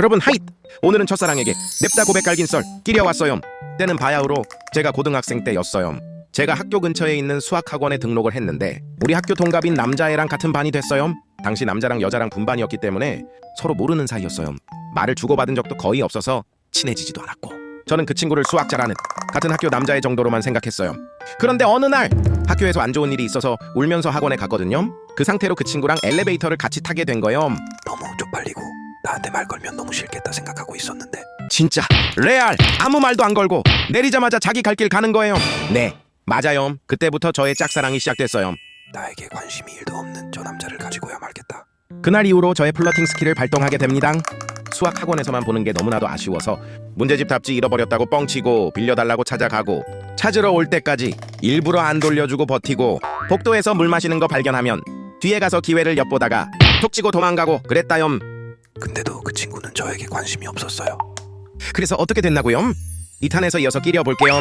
여러분 하잇! 오늘은 첫사랑에게 냅다 고백 갈긴 썰 끼려왔어요. 때는 바야흐로 제가 고등학생 때였어요. 제가 학교 근처에 있는 수학학원에 등록을 했는데 우리 학교 동갑인 남자애랑 같은 반이 됐어요. 당시 남자랑 여자랑 분반이었기 때문에 서로 모르는 사이였어요. 말을 주고받은 적도 거의 없어서 친해지지도 않았고 저는 그 친구를 수학자라는 같은 학교 남자애 정도로만 생각했어요. 그런데 어느 날 학교에서 안 좋은 일이 있어서 울면서 학원에 갔거든요. 그 상태로 그 친구랑 엘리베이터를 같이 타게 된 거예요. 너무 쪽팔리고 나한테 말 걸면 너무 싫겠다 생각하고 있었는데 진짜 레알 아무 말도 안 걸고 내리자마자 자기 갈 길 가는 거예요. 네 맞아요. 그때부터 저의 짝사랑이 시작됐어요. 나에게 관심이 일도 없는 저 남자를 가지고야 말겠다. 그날 이후로 저의 플러팅 스킬을 발동하게 됩니다. 수학 학원에서만 보는 게 너무나도 아쉬워서 문제집 답지 잃어버렸다고 뻥치고 빌려달라고 찾아가고 찾으러 올 때까지 일부러 안 돌려주고 버티고 복도에서 물 마시는 거 발견하면 뒤에 가서 기회를 엿보다가 톡 치고 도망가고 그랬다염. 근데도 그 친구는 저에게 관심이 없었어요. 그래서 어떻게 됐나고요? 2탄에서 이어서 끼려 볼게요.